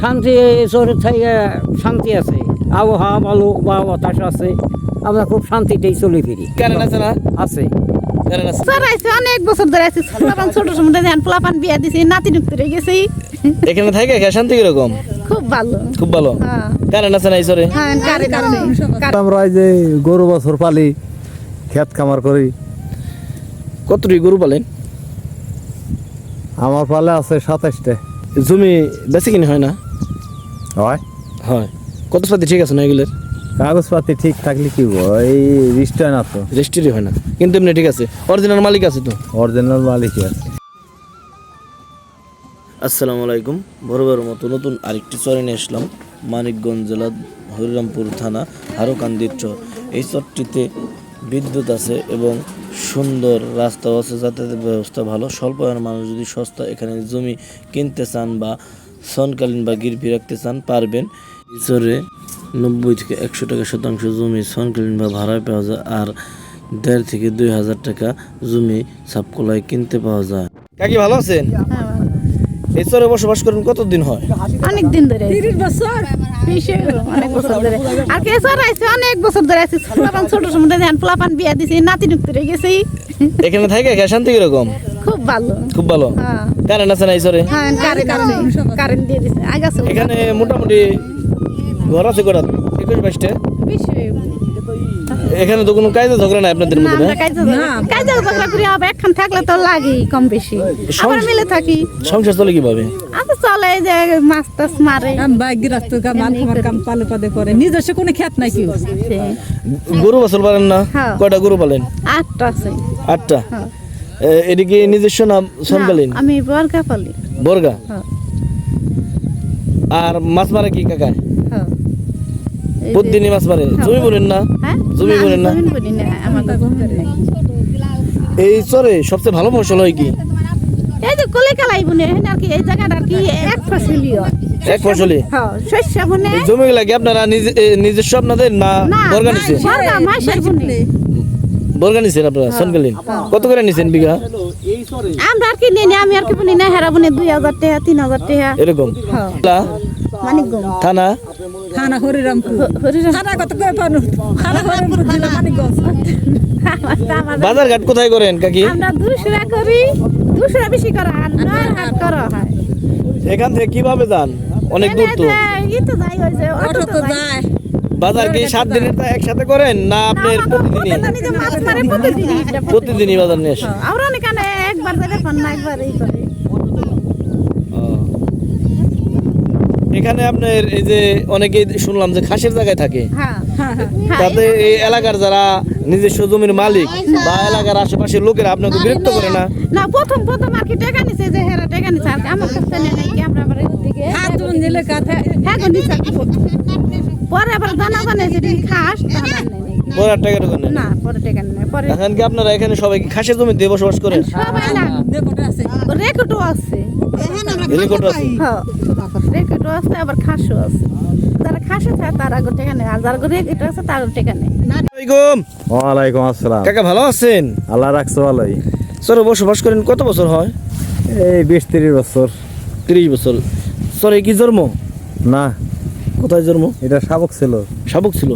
শান্তি শহরের থেকে শান্তি আছে। আবহাওয়া ভালো বা বাতাস আছে। আমরা খুব শান্তিতেই চলে ফিরি। কারেন্ট আছে। না আছে আছে অনেক বছর ধরে পোলাপান ছোট সময় ধ্যান পোলাপান বিয়া দিছি নাতি নুক্তি গেছি এখানে থাকে? খেয়ে শান্তি কীরকম? খুব ভালো। খুব ভালো? হ্যাঁ। কারেন্ট আছে না ঈশ্বরে হ্যাঁ আমরা এই যে গরু বছর পালি ক্ষেত খামার করি। কতটি গরু পালেন? আমার পালে আছে সাতাশটা। জমি বেশি কিনে হয় না? হয়। হয়। কত পাতি ঠিক আছে না এগুলোর? কাগজপাতি ঠিক থাকলে কি? এই হয় না তো। রেজিস্ট্রি হয় না। কিন্তু এমনি ঠিক আছে। অরিজিনাল মালিক আছে তো? অরিজিনাল মালিকই আছে। আসসালামু আলাইকুম। বরাবর মতো নতুন আরেকটি চরে নিয়ে আসলাম মানিকগঞ্জ জেলা হরিরামপুর থানা হারোকান্দির চর। এই চরটিতে বিদ্যুৎ আছে এবং সুন্দর রাস্তাও আছে যাতায়াতের ব্যবস্থা ভালো। স্বল্প আয়ের মানুষ যদি সস্তা এখানে জমি কিনতে চান বা সনকালীন বা গিরভি রাখতে চান পারবেন। এই চরে নব্বই থেকে একশো টাকা শতাংশ জমি সনকালীন বা ভাড়ায় পাওয়া যায় আর দেড় থেকে দুই হাজার টাকা জমি সাবকলায় কিনতে পাওয়া যায়। কাকি ভালো আছেন? এই চরে বসবাস করেন কতদিন হয়? অনেক দিন ধরে তিরিশ বছর? অনেক বছর ধরে। আর কে স্যার অনেক বছর ধরে পোলাপান ছোট পোলাপান বিয়া দিছি নাতি রয়ে গেছি। এখানে থাকে খেয়ে শান্তি কীরকম? খুব ভালো। খুব ভালো? হ্যাঁ। কারেন্ট আছে না এই চরে হ্যাঁ কারে কারে কারেন্ট দিয়ে দিছে। এখানে মোটামুটি ঘর আছে কটা? একুশ বাইশটা? এখানে তো কোনো কাজে ঝগড়া নাই আপনাদের মধ্যে না? কাজে কাজে ঝগড়া করি আবার একখান থাকলে তো লাগেই কম বেশি। আবার মিলে থাকি। সংসার চলে কীভাবে? আমি চলে এই যে মাছ টাছ মারে। বা গৃহস্থ কাম আর খামার কাম পালে পাদে করে নিজস্ব কোনো খেত নাই কি গরু বাছল পারেন না? হ্যাঁ। কয়টা গরু পালেন? আটটা আছে। আটটা? হ্যাঁ। এদিকে নিজস্ব নাম সনকালীন না, আমি বরগা পালি বর্গা? হ্যাঁ। আর মাছ মারে কি কাকা প্রতিদিনই মাছ মারে জমি বলেন না। হ্যাঁ? জমি বলেন না? জমি না, জমি। এই চরে সবচেয়ে ভালো ফসল হয় কি? এই যে কলে কালাই বুনে আর কি এই জায়গাটা আর কি এক ফসলি হয়। এক ফসলি হ্যাঁ শস্য বুনে। এই জমিগুলা আপনারা নিজে নিজস্ব আপনাদের না না বর্গা নিছেন বর্গা মাসের বুনে। বর্গা নিছেন আপনারা হ্যাঁ। সনকালীন কত করে নিছেন বিঘা? আমরা আর আমি আর কি বুনি না হেরা বুনে দুই হাজার টাকা তিন হাজার টাকা। এরকম? হ্যাঁ। মানিকগঞ্জ। থানা? থানা হরিরামপুর। হরিরাম থানা কত থানা হরিরামপুর জেলা মানিকগঞ্জ। বাজার ঘাট কোথায় করেন কাকি? আমরা দুশরা করি দুশরা বেশি করা আর করা হয়। এখান থেকে কীভাবে যান? অনেক দূর তো। ই তো যাই অটো তো যায়। বাজার কি সাত দিনের তা একসাথে করেন না আপনার প্রতিদিনই? প্রতিদিনই বাজার নিয়ে আসেন আমরা অনেক একবার যাবে ফোন একবার এই করে ও। এখানে আপনার এই যে অনেকেই শুনলাম যে খাসের জায়গায় থাকে। হ্যাঁ হ্যাঁ হ্যাঁ। তাতে এই এলাকার যারা নিজস্ব জমির মালিক বা এলাকার আশেপাশের লোকেরা আপনাকে বিরক্ত করে না? না প্রথম প্রথম আর কি টাকা নিছে যে হেরা টাকা নিছে। আর আমার কাছে নেই নাকি আমরা আবার দিকে হাত তুন দিলে কাথা হ্যাঁ গো নিছে পরে আবার দানা জানে যদি খাস। পরে আর টাকা ঢোকেন না না পরে টাকা নেই পরে এখন কি আপনারা এখানে সবাই কি খাসের জমি দিয়ে বসবাস করেন? সবাই না। দেখোটা আছে। রেকর্ডও আছে। হেলিকপ্টার আছে হ্যাঁ আছে আবার খাসও আছে। যারা খাসে থাকে তারা গো টাকা নেই আর যারা রেকর্ড আছে তারা টাকা নেই আসসালামাইকুম। ওয়ালাইকুম আসসালাম। কাকা ভালো আছেন? আল্লাহ রাখছো ভালোই। স্যার বসবাস করেন কত বছর হয়? এই বিশ তিরিশ বছর। তিরিশ বছর। স্যার কি জন্ম? না। কোথায় জন্ম? এটা শাবক ছিল। শাবক ছিল।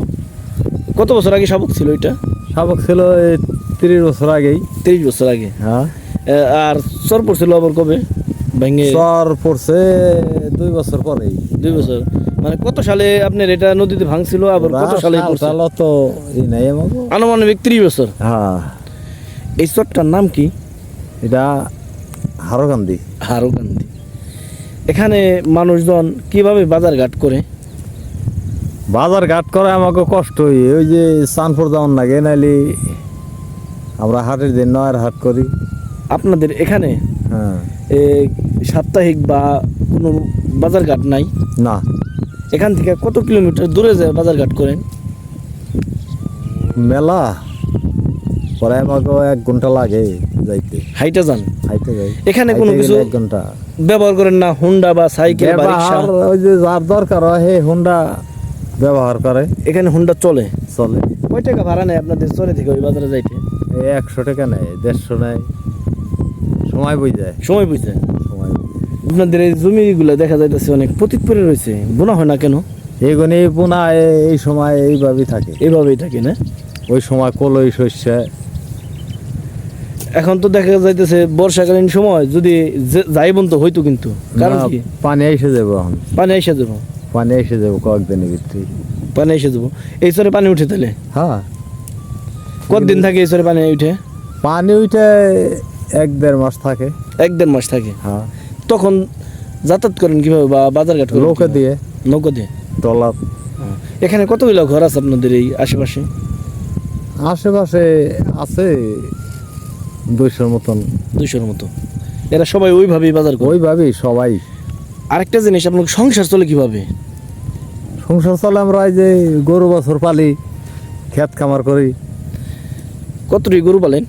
কত বছর আগে শাবক ছিল এটা? শাবক ছিল এই তিরিশ বছর আগেই। তিরিশ বছর আগে। হ্যাঁ। আর চর পড়ছিল আবার কবে? ভেঙে চর পড়ছে দুই বছর পরেই। দুই বছর। মানে কত সালে আপনার এটা নদীতে ভাঙছিল আবার কত সালে সাল তো নাই আনুমানিক ত্রিশ বছর। হ্যাঁ। এই চরটার নাম কি? এটা হারকান্দি হারোকান্দি এখানে মানুষজন কীভাবে বাজার ঘাট করে? বাজার ঘাট করে আমাকে কষ্ট হই ওই যে চানপুর যাওয়ার লাগে নাইলে আমরা হাটের দিন নয়ের হাট করি। আপনাদের এখানে? হ্যাঁ। সাপ্তাহিক বা কোনো বাজার ঘাট নাই? না। এখান থেকে কত কিলোমিটার দূরে যায় বাজারঘাট করেন? মেলা? পরে আমাকে এক ঘণ্টা লাগে যাইতে। হাইটা যান? হাইটে যাই। এখানে কোনো কিছু এক ঘণ্টা। ব্যবহার করেন না? হুন্ডা বা সাইকেল বা রিক্সা? ওই যে যার দরকার হয় হে হুন্ডা ব্যবহার করে। এখানে হুন্ডা চলে? চলে। কয় টাকা ভাড়া নেয় আপনাদের চলে থেকে ওই বাজারে যাইতে? একশো টাকা নেয় দেড়শো নেয়। সময় বই যায়। সময় বুঝে। আপনাদের এই জমিগুলো দেখা যাইতেছে অনেক পতিত পরে রয়েছে। বোনা হয় না কেন? এগুনি পুনা এ- এই সময় এইভাবেই থাকে। এইভাবেই থাকে না? ওই সময় কলই শস্য। এখন তো দেখা যাইতেছে বর্ষাকালীন সময় যদি যে- যাই বন্ধ হইতো কিন্তু। কারণ না, কি? পানি এসে যাব এখন। পানি এসে যাব পানি এসে যাব কয়েকদিনের ভিতরে পানি এসে যাব এই সরে পানি উঠে তাহলে? হ্যাঁ। কতদিন থাকে এই সরে পানি উঠে? পানি উঠে এক দেড় মাস থাকে। এক দেড় মাস থাকে। হ্যাঁ। তখন যাতায়াত করেন কীভাবে বা বাজারঘাট করেন কীভাবে? দিয়ে। নৌকা দিয়ে? ডলার এখানে কতগুলো ঘর আছে আপনাদের এই আশেপাশে? আশেপাশে আছে দুইশোর মতন। দুইশোর মতো। এরা সবাই ওইভাবেই বাজার করে? ওইভাবেই সবাই। আরেকটা জিনিস আপনার সংসার চলে কীভাবে? সংসার চলে আমরা এই যে গরু বছর পালি ক্ষেত খামার করি। কতটি গরু পালেন?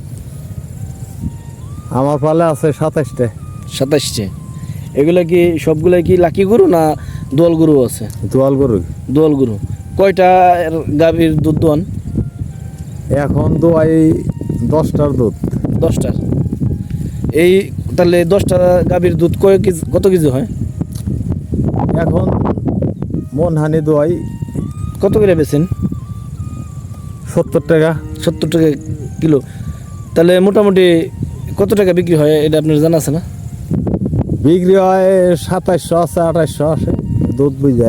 আমার পালে আছে সাতাইশটা। সাতাশটে এগুলা কি সবগুলা কি লাকি গরু না দোয়াল গরু আছে? দোয়াল গরু। দোয়াল গরু। কয়টা গাভীর দুধ দোয়ান? এখন দোয়াই দশটার দুধ। দশটার। এই তাহলে দশটা গাভীর দুধ কয় কেজি কত কেজি হয়? এখন মন হানি দোয়াই কত করে বেছেন সত্তর টাকা। সত্তর টাকা কিলো। তাহলে মোটামুটি কত টাকা বিক্রি হয়? এটা আপনার জানা আছে না? বিক্রি হয় সাতাইশশো আছে আঠাইশশো আছে দুধ বুঝে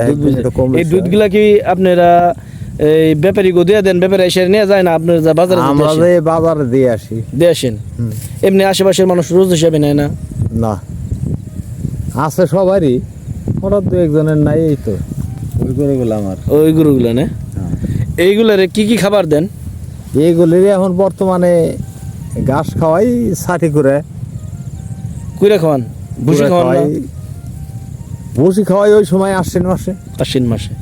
এই। দুধগুলা কি আপনারা এই ব্যাপারী গো দিয়ে দেন ব্যাপারী এসে নিয়ে যায় না? আপনার যা বাজারে আমরা যে বাজারে দিয়ে আসি। দিয়ে আসেন? এমনি আশেপাশের মানুষ রোজ হিসাবে নেয় না? না। আছে সবারই। ওরা দু একজনের নাই এই তো। ওই গরুগুলো আমার। ওই গরুগুলো না? হ্যাঁ। এইগুলারে কি কি খাবার দেন? এইগুলির এখন বর্তমানে ঘাস খাওয়াই ষাটি করে কুইরা খাওয়ান? ভুসি কুড়া খাওয়াই ভুসি খাওয়াই ওই সময় আশ্বিন মাসে। আশ্বিন মাসে।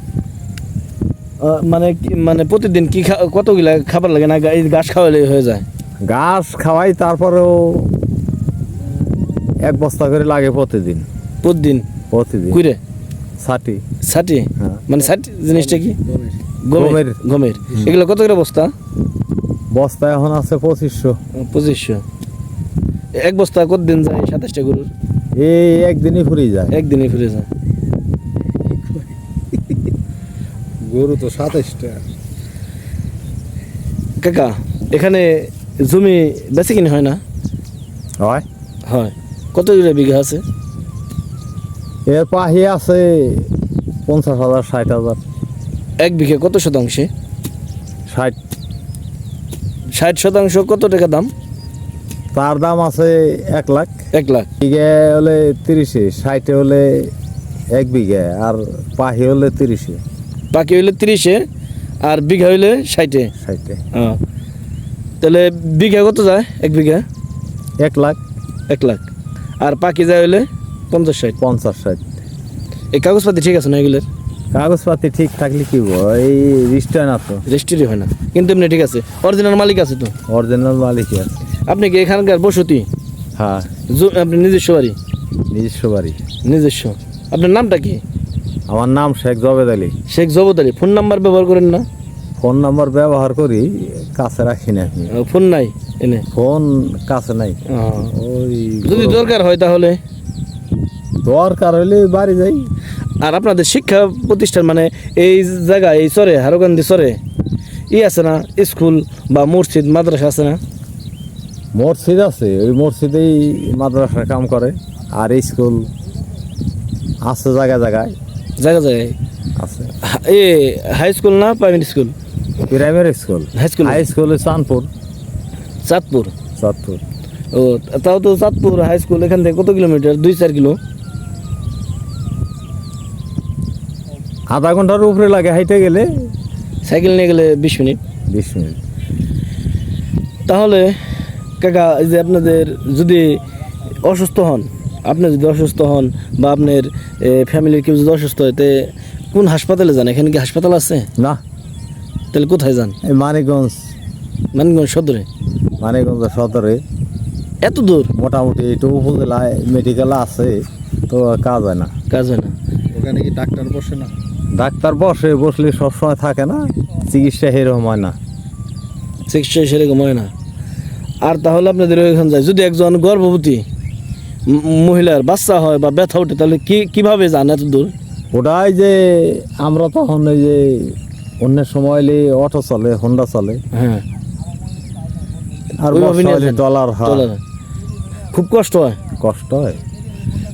মানে মানে প্রতিদিন কি কতগুলা খাবার লাগে না ঘাস খাওয়ালে হয়ে যায়? ঘাস খাওয়াই তারপরেও এক বস্তা করে লাগে প্রতিদিন। প্রতিদিন? প্রতিদিন। কুইরে? ষাটি। ষাটি? হ্যাঁ। মানে ষাটি জিনিসটা কি? গমের। গমের। গমের। এগুলো কত করে বস্তা? বস্তা এখন আছে পঁচিশশো। পঁচিশশো। এক বস্তা কতদিন যায় সাতাশটা গরুর? এই একদিনই ফুরি যায়। একদিনই ফিরে যায়। গরু তো সাতাইশটা। কাকা এখানে জমি বেশি কিনে হয় না? হয়। হয়। কত বিঘা আছে? এর পাহি আছে পঞ্চাশ হাজার ষাট হাজার। এক বিঘে কত শতাংশে? ষাট। ষাট শতাংশ কত টাকা দাম? তার দাম আছে এক লাখ। এক লাখ। বিঘে হলে তিরিশে ষাটে হলে এক বিঘে আর পাহি হলে তিরিশে। বাকি হইলে তিরিশে আর বিঘা হইলে ষাটে। ষাটে। হ্যাঁ তাহলে বিঘা কত যায় এক বিঘা? এক লাখ। এক লাখ। আর পাকি যায় হইলে পঞ্চাশ ষাট। পঞ্চাশ ষাট। এই কাগজপাতি ঠিক আছে না এগুলোর? কাগজপাতি ঠিক থাকলে কি এই রিস্টার না তো। রেজিস্ট্রি হয় না। কিন্তু এমনি ঠিক আছে। অরিজিনাল মালিক আছে তো? অরিজিনাল মালিকই আছে। আপনি কি এখানকার বসতি? হ্যাঁ। আপনি নিজস্ব বাড়ি? নিজস্ব বাড়ি। নিজস্ব। আপনার নামটা কি? আমার নাম শেখ জবেদ আলী। শেখ জবেদ আলী। ফোন নাম্বার ব্যবহার করেন না? ফোন নাম্বার ব্যবহার করি কাছে রাখি না ফোন নাই এনে? ফোন কাছে নাই। ওই যদি দরকার হয় তাহলে? দরকার হলে বাড়ি যাই। আর আপনাদের শিক্ষা প্রতিষ্ঠান মানে এই জায়গায় এই চরে হারোকান্দি চরে ই আছে না? স্কুল বা মসজিদ মাদ্রাসা আছে না? মসজিদ আছে ওই মসজিদেই মাদ্রাসার কাম করে আর স্কুল আছে জায়গায় জায়গায়। জায়গা জায়গায়? আছে। এ হাই স্কুল না primary school primary school high school high school Chandpur. Chandpur? Chandpur. ও তাও তো চাঁদপুর হাই স্কুল এখান থেকে কত কিলোমিটার? দুই চার কিলো? আধা ঘণ্টার উপরে লাগে হাইটে গেলে। সাইকেল নিয়ে গেলে বিশ মিনিট। বিশ মিনিট। তাহলে কাকা এই যে আপনাদের যদি অসুস্থ হন আপনি যদি অসুস্থ হন বা আপনার ফ্যামিলির কেউ যদি অসুস্থ হয় তে কোন হাসপাতালে যান? এখানে কি হাসপাতাল আছে? না। তাহলে কোথায় যান? এই মানিকগঞ্জ। মানিকগঞ্জ সদরে? মানিকগঞ্জ সদরে। এত দূর? মোটামুটি একটু উপজেলায় মেডিকেল আছে তো কাজ হয় না। কাজ হয় না। ওখানে কি ডাক্তার বসে না? ডাক্তার বসে বসলে সবসময় থাকে না চিকিৎসা সেরকম হয় না। চিকিৎসা সেরকম হয় না। আর তাহলে আপনাদের ওইখানে যায়। যদি একজন গর্ভবতী মহিলার বাচ্চা হয় বা ব্যথা ওঠে তাহলে কি কীভাবে যান এত দূর? ওটাই যে আমরা তখন ওই যে অন্যের সময় এলে অটো চলে হোন্ডা চলে। হ্যাঁ। আর। ডলার খুব কষ্ট হয়। কষ্ট হয়।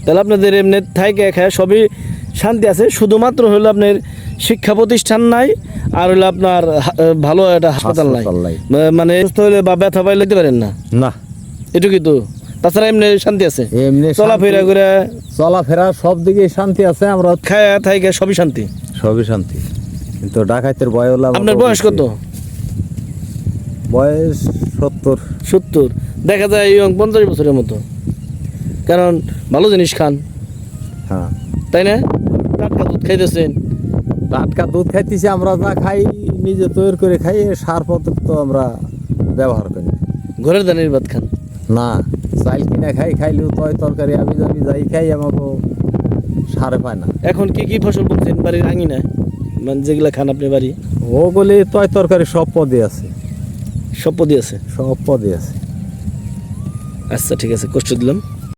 তাহলে আপনাদের এমনি থাইকে খায় সবই শান্তি আছে শুধুমাত্র হলো আপনার শিক্ষা প্রতিষ্ঠান নাই আর হলো আপনার ভালো একটা হাসপাতাল নাই। মানে সুস্থ হলে বা ব্যথা পাইলে দিতে পারেন না? না। এটুকুই তো। তাছাড়া এমনি শান্তি আছে? এমনি চলাফেরা করে চলাফেরা সব দিকে শান্তি আছে আমরা খায় থাইকে সবই শান্তি। সবই শান্তি। কিন্তু ডাকাতের বয় হলো আপনার বয়স কত? বয়স সত্তর। সত্তর। দেখা যায় ইয়ং পঞ্চাশ বছরের মতো। কারণ ভালো জিনিস খান। হ্যাঁ। তাই না? টাটকা দুধ খাইতেছেন। টাটকা দুধ খাইতেছি আমরা যা খাই নিজে তৈরি করে খাই সার পদার্থ আমরা ব্যবহার করি। ঘরের দানের ভাত খান? না চাইল কিনে খাই খাইলেও তয় তরকারি আমি যাবি যাই খাই আমাকে সারে পায় না। এখন কি কি ফসল বুনছেন বাড়ির আঙিনায়? মানে যেগুলা খান আপনি বাড়ি? ওগুলি তয় তরকারি সব পদে আছে। সব পদে আছে? সব পদে আছে। আচ্ছা ঠিক আছে কষ্ট দিলাম।